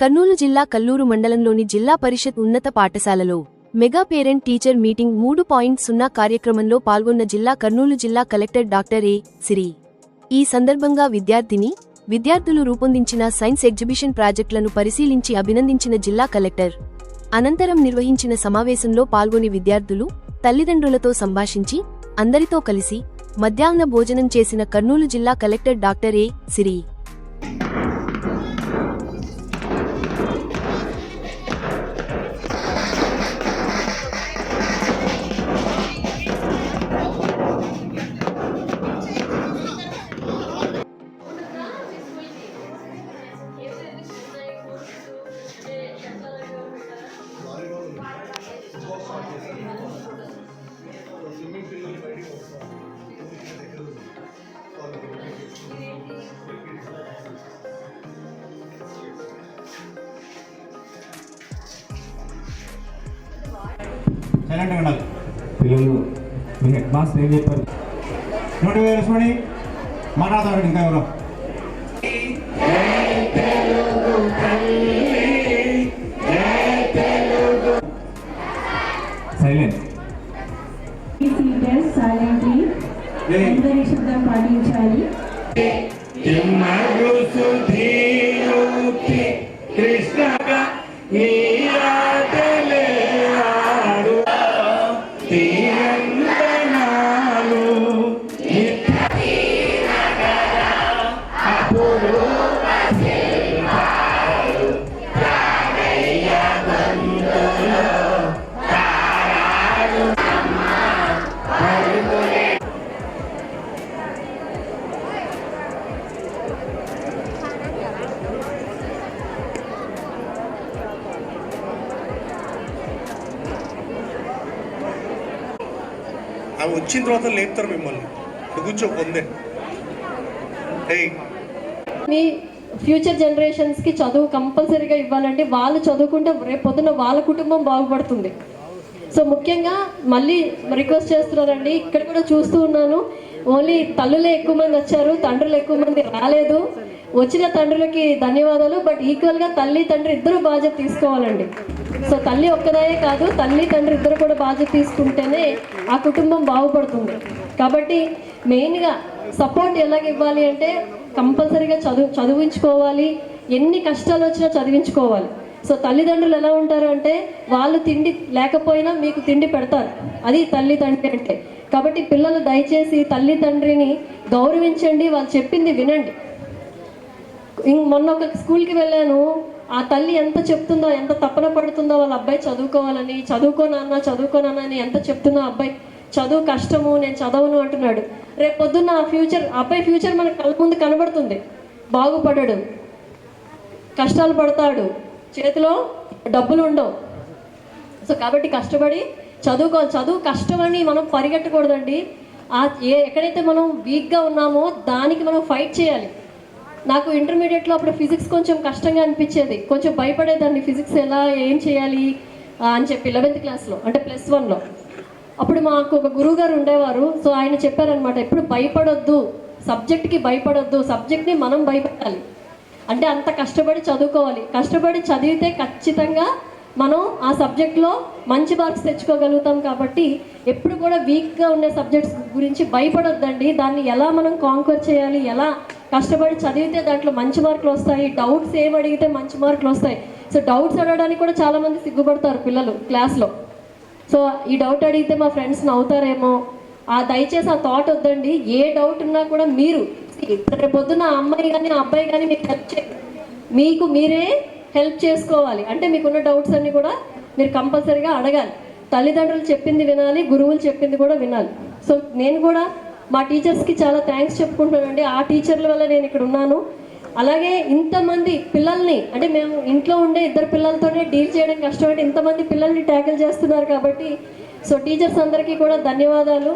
కర్నూలు జిల్లా కల్లూరు మండలంలోని జిల్లా పరిషత్ ఉన్నత పాఠశాలలో మెగా పేరెంట్ టీచర్ మీటింగ్ మూడు పాయింట్ సున్నా కార్యక్రమంలో పాల్గొన్న జిల్లా కర్నూలు జిల్లా కలెక్టర్ డాక్టర్ ఏ సిరి. ఈ సందర్భంగా విద్యార్థిని విద్యార్థులు రూపొందించిన సైన్స్ ఎగ్జిబిషన్ ప్రాజెక్టులను పరిశీలించి అభినందించిన జిల్లా కలెక్టర్. అనంతరం నిర్వహించిన సమావేశంలో పాల్గొని విద్యార్థులు తల్లిదండ్రులతో సంభాషించి అందరితో కలిసి మధ్యాహ్న భోజనం చేసిన కర్నూలు జిల్లా కలెక్టర్ డాక్టర్ ఏ సిరి. సైలెంట్గా ఉండాలి. పిల్లలు మీ హెడ్ మాస్టర్ ఏం చెప్పారు? నోటి వేసుకొని మాట్లాడతాడు ఇంకా ఎవరో. సైలెంట్. శబ్దం పాటించాలి? కృష్ణగా అవి వచ్చిన తర్వాత లేపుతారు మిమ్మల్ని. కూర్చో పొందే. మీ ఫ్యూచర్ జనరేషన్స్కి చదువు కంపల్సరీగా ఇవ్వాలంటే వాళ్ళు చదువుకుంటే రేపు పొద్దున వాళ్ళ కుటుంబం బాగుపడుతుంది. సో ముఖ్యంగా మళ్ళీ రిక్వెస్ట్ చేస్తున్నారండి ఇక్కడ కూడా చూస్తూ ఉన్నాను. ఓన్లీ తల్లులే ఎక్కువ మంది వచ్చారు తండ్రులు ఎక్కువ మంది రాలేదు. వచ్చిన తండ్రులకి ధన్యవాదాలు బట్ ఈక్వల్గా తల్లి తండ్రి ఇద్దరు బాధ్యత తీసుకోవాలండి. సో తల్లి ఒక్కదాయే కాదు తల్లి తండ్రి ఇద్దరు కూడా బాధ్యత తీసుకుంటేనే ఆ కుటుంబం బాగుపడుతుంది. కాబట్టి మెయిన్గా సపోర్ట్ ఎలాగ ఇవ్వాలి అంటే కంపల్సరీగా చదువు చదివించుకోవాలి. ఎన్ని కష్టాలు వచ్చినా చదివించుకోవాలి. సో తల్లిదండ్రులు ఎలా ఉంటారు అంటే వాళ్ళు తిండి లేకపోయినా మీకు తిండి పెడతారు. అది తల్లి తండ్రి అంటే. కాబట్టి పిల్లలు దయచేసి తల్లి తండ్రిని గౌరవించండి వాళ్ళు చెప్పింది వినండి. మొన్న ఒక స్కూల్కి వెళ్ళాను. ఆ తల్లి ఎంత చెప్తుందో ఎంత తపన పడుతుందో వాళ్ళ అబ్బాయి చదువుకోవాలని చదువుకోనన్నా చదువుకోనన్నా అని ఎంత చెప్తుందో ఆ అబ్బాయి చదువు కష్టము నేను చదవను అంటున్నాడు. రేపు పొద్దున్న ఆ ఫ్యూచర్ అబ్బాయి ఫ్యూచర్ మనకు కళ్ళ ముందు కనబడుతుంది. బాగుపడడు. కష్టాలు పడతాడు. చేతిలో డబ్బులు ఉండవు. సో కాబట్టి కష్టపడి చదువుకోవాలి. చదువు కష్టమని మనం పరిగెట్టకూడదండి. ఆ ఏ ఎక్కడైతే మనం వీక్గా ఉన్నామో దానికి మనం ఫైట్ చేయాలి. నాకు ఇంటర్మీడియట్లో అప్పుడు ఫిజిక్స్ కొంచెం కష్టంగా అనిపించేది. కొంచెం భయపడేదాన్ని ఫిజిక్స్ ఎలా ఏం చేయాలి అని చెప్పి లెవెన్త్ క్లాస్లో అంటే ప్లస్ వన్లో అప్పుడు మాకు ఒక గురువు గారు ఉండేవారు. సో ఆయన చెప్పారనమాట ఎప్పుడు భయపడొద్దు. సబ్జెక్ట్కి భయపడొద్దు. సబ్జెక్ట్ని మనం భయపెట్టాలి. అంటే అంత కష్టపడి చదువుకోవాలి. కష్టపడి చదివితే ఖచ్చితంగా మనం ఆ సబ్జెక్ట్లో మంచి మార్క్స్ తెచ్చుకోగలుగుతాం కాబట్టి ఎప్పుడు కూడా వీక్గా ఉండే సబ్జెక్ట్స్ గురించి భయపడొద్దండి. దాన్ని ఎలా మనం కాంకర్ చేయాలి? ఎలా కష్టపడి చదివితే దాంట్లో మంచి మార్కులు వస్తాయి డౌట్స్ ఏం అడిగితే మంచి మార్కులు వస్తాయి. సో డౌట్స్ అడగడానికి కూడా చాలామంది సిగ్గుపడతారు పిల్లలు క్లాస్లో సో ఈ డౌట్ అడిగితే మా ఫ్రెండ్స్ నవ్వుతారేమో. ఆ దయచేసి ఆ థాట్ వద్దండి. ఏ డౌట్ ఉన్నా కూడా మీరు రేపు పొద్దున్న అమ్మాయి కానీ ఆ అబ్బాయి కానీ మీకు హెల్ప్ చే మీకు మీరే హెల్ప్ చేసుకోవాలి. అంటే మీకున్న డౌట్స్ అన్నీ కూడా మీరు కంపల్సరీగా అడగాలి. తల్లిదండ్రులు చెప్పింది వినాలి గురువులు చెప్పింది కూడా వినాలి. సో నేను కూడా మా టీచర్స్కి చాలా థ్యాంక్స్ చెప్పుకుంటున్నానండి. ఆ టీచర్ల వల్ల నేను ఇక్కడ ఉన్నాను. అలాగే ఇంతమంది పిల్లల్ని అంటే మేము ఇంట్లో ఉండే ఇద్దరు పిల్లలతోనే డీల్ చేయడం కష్టం అంటే ఇంతమంది పిల్లల్ని ట్యాకిల్ చేస్తున్నారు కాబట్టి సో టీచర్స్ అందరికీ కూడా ధన్యవాదాలు.